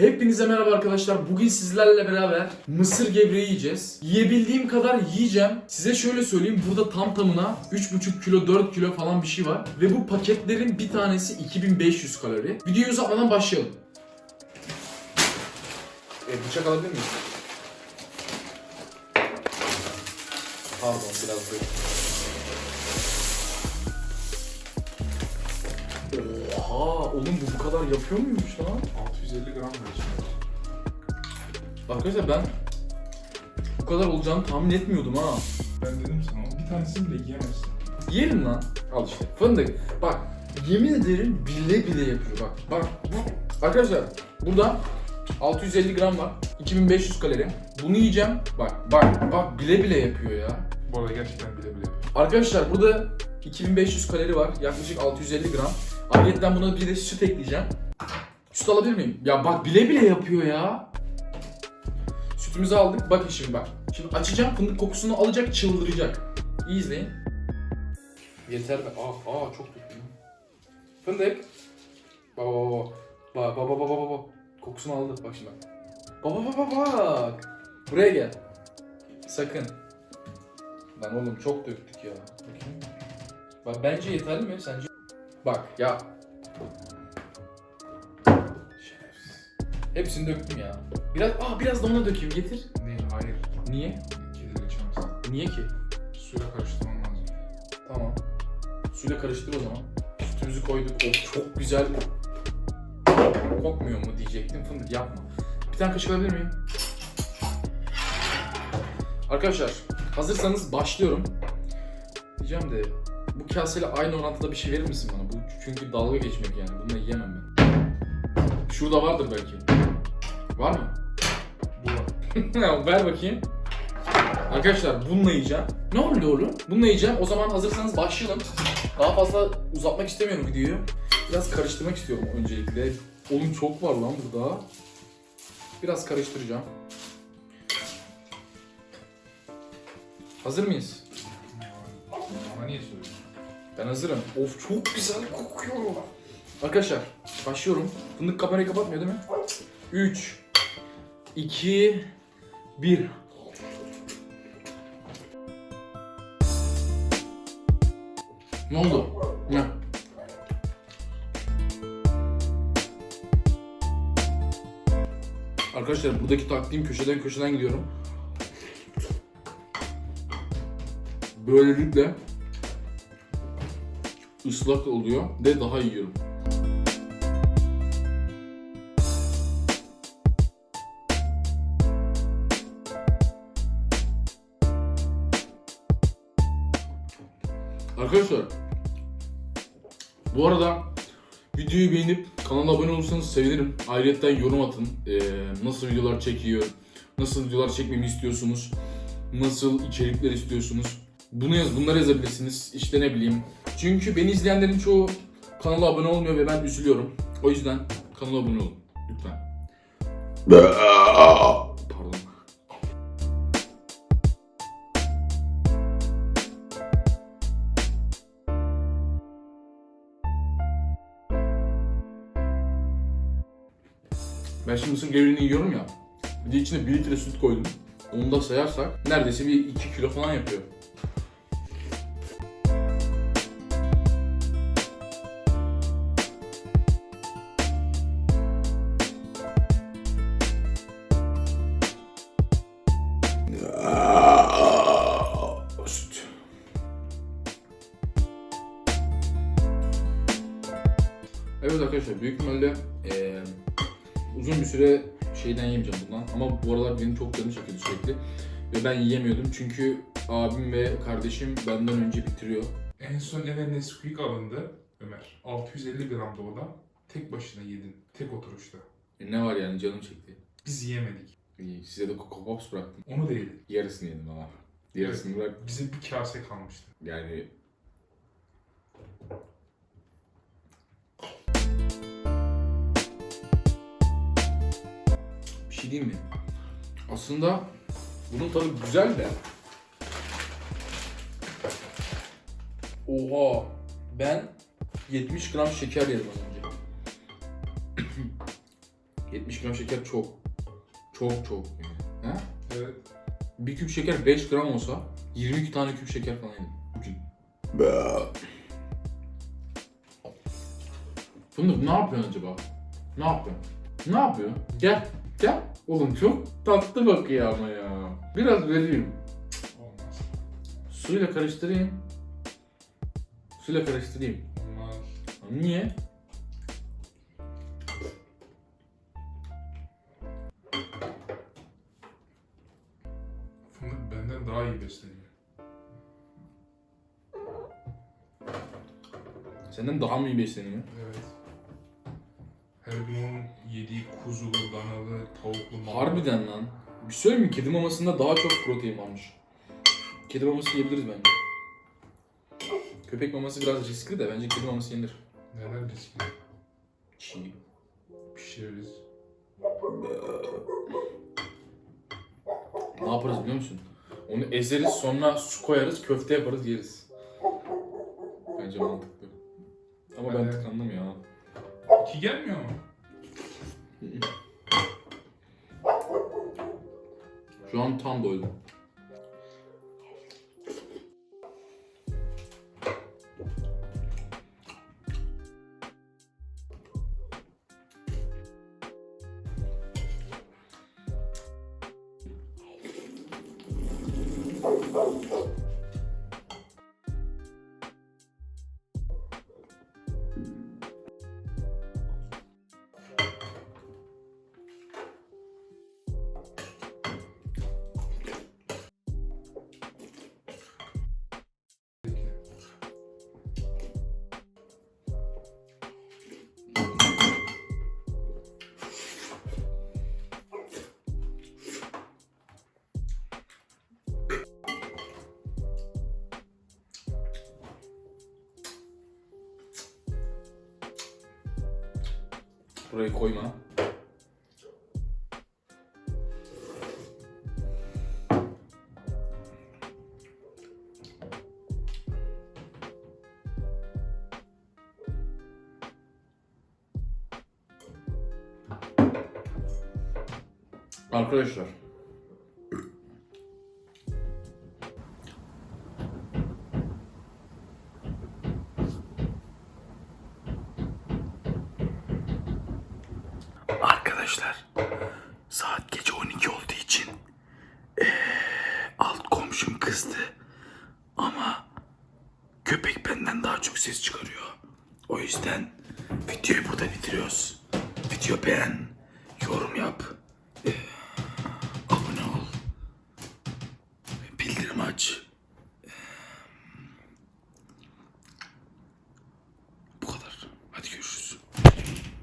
Hepinize merhaba arkadaşlar. Bugün sizlerle beraber mısır gevreği yiyeceğiz. Yiyebildiğim kadar yiyeceğim. Size şöyle söyleyeyim. Burada tam tamına 3,5 kilo 4 kilo falan bir şey var. Ve bu paketlerin bir tanesi 2500 kalori. Videoyu uzatmadan başlayalım. E, bıçak alabilir miyiz? Pardon biraz böyle. Oha oğlum bu bu kadar yapıyor muymuş lan? 650 gram içinde. Arkadaşlar ben bu kadar olacağını tahmin etmiyordum ha. Ben dedim sana bir tanesini bile yiyemezsin. Yerim lan. Al işte. Fındık. Bak yemin ederim bile bile yapıyor bak. Bak. bu- Arkadaşlar burada 650 gram var. 2500 kalori. Bunu yiyeceğim. Bak bak bak bile bile yapıyor ya. Bu arada gerçekten bile bile yapıyor. Arkadaşlar burada 2500 kalori var. Yaklaşık 650 gram. Ayrıca buna bir de süt ekleyeceğim. Süt alabilir miyim? Ya bak bile bile yapıyor ya. Sütümüzü aldık. Bakın şimdi bak. Şimdi açacağım fındık kokusunu alacak çıldıracak. İyi izleyin. Yeter mi? Aa, aa çok döktüm. Fındık. Bak bak bak bak bak bak. Kokusunu aldı bak şimdi bak. Bak bak bak. Buraya gel. Sakın. Lan oğlum çok döktük ya. Bakayım. Bak bence yeterli mi sence? Bak ya. Şerefsiz. Hepsini döktüm ya. Biraz aa biraz da ona dökeyim getir. Değil, hayır. Niye? Kedileri içemezsin. Niye ki? Suyla karıştırman lazım. Tamam. Suyla karıştır o zaman. Sütümüzü koyduk. Of çok güzel. Kokmuyor mu diyecektim. Fındık yapma. Bir tane kaşık alabilir miyim? Arkadaşlar hazırsanız başlıyorum. Diyeceğim de bu kaseyle aynı orantıda bir şey verir misin bana? Bu çünkü dalga geçmek yani. Bununla yiyemem ben. Şurada vardır belki. Var mı? Bu var. Ver bakayım. Arkadaşlar bununla yiyeceğim. Ne oldu oğlum? Bununla yiyeceğim. O zaman hazırsanız başlayalım. Daha fazla uzatmak istemiyorum videoyu. Biraz karıştırmak istiyorum öncelikle. Oğlum çok var lan burada. Biraz karıştıracağım. Hazır mıyız? Ama niye söylüyorsun? Ben hazırım. Of çok güzel kokuyor. Arkadaşlar başlıyorum. Fındık kamerayı kapatmıyor değil mi? 3 2 1 Ne oldu? Ne? Arkadaşlar buradaki taktiğim köşeden köşeden gidiyorum. Böylelikle ıslak oluyor ve daha yiyorum. Arkadaşlar bu arada videoyu beğenip kanala abone olursanız sevinirim. Ayrıca yorum atın. Ee, nasıl videolar çekiyor, nasıl videolar çekmemi istiyorsunuz, nasıl içerikler istiyorsunuz. Bunu yaz, bunları yazabilirsiniz. İşte ne bileyim. Çünkü beni izleyenlerin çoğu kanala abone olmuyor ve ben üzülüyorum. O yüzden kanala abone olun. Lütfen. Pardon. Ben şimdi mısır gevreğini yiyorum ya. Bir de içine 1 litre süt koydum. Onu da sayarsak neredeyse bir 2 kilo falan yapıyor. Evet arkadaşlar büyük ihtimalle eee, uzun bir süre şeyden yemeyeceğim bundan ama bu aralar benim çok canım çekiyordu sürekli ve ben yiyemiyordum çünkü abim ve kardeşim benden önce bitiriyor. En son eve Nesquik alındı Ömer. 650 gramdı o da. Tek başına yedin. Tek oturuşta. E, ne var yani canım çekti. Biz yiyemedik. İyi, Size de Coco Pops bıraktım. Onu yedik. Yarısını yedim ama. Yarısını bırak. Bize bir kase kalmıştı. Yani şey diyeyim mi? Aslında bunun tadı güzel de. Oha! Ben 70 gram şeker yedim az önce. 70 5 gram şeker çok. Çok çok yani. Ha? Evet. Bir küp şeker 5 gram olsa 22 tane küp şeker falan yedim. Bugün. Fındık ne yapıyorsun acaba? Ne yapıyorsun? Ne yapıyor? Gel. Gel. Oğlum çok tatlı bakıyor ama ya. Biraz vereyim. Olmaz. Suyla karıştırayım. Suyla karıştırayım. Olmaz. Niye? Fındık benden daha iyi besleniyor. Senden daha mı iyi besleniyor? Evet. Her gün onun yediği kuzulu, danalı, tavuklu mal. Harbiden lan. Bir şey söyleyeyim mi? Kedi mamasında daha çok protein varmış. Kedi maması yiyebiliriz bence. Köpek maması biraz riskli de bence kedi maması yenir. Neden riskli? Çiğ. Pişiririz. Ne yaparız biliyor musun? Onu ezeriz sonra su koyarız köfte yaparız yeriz. Bence mantıklı. Ama ben Evet. tıkandım ya. İki gelmiyor mu? Şu an tam doydum. Burayı koyma. Arkadaşlar. Arkadaşlar saat gece 12 olduğu için eee, alt komşum kızdı. Ama köpek benden daha çok ses çıkarıyor. O yüzden videoyu burada bitiriyoruz. Video beğen,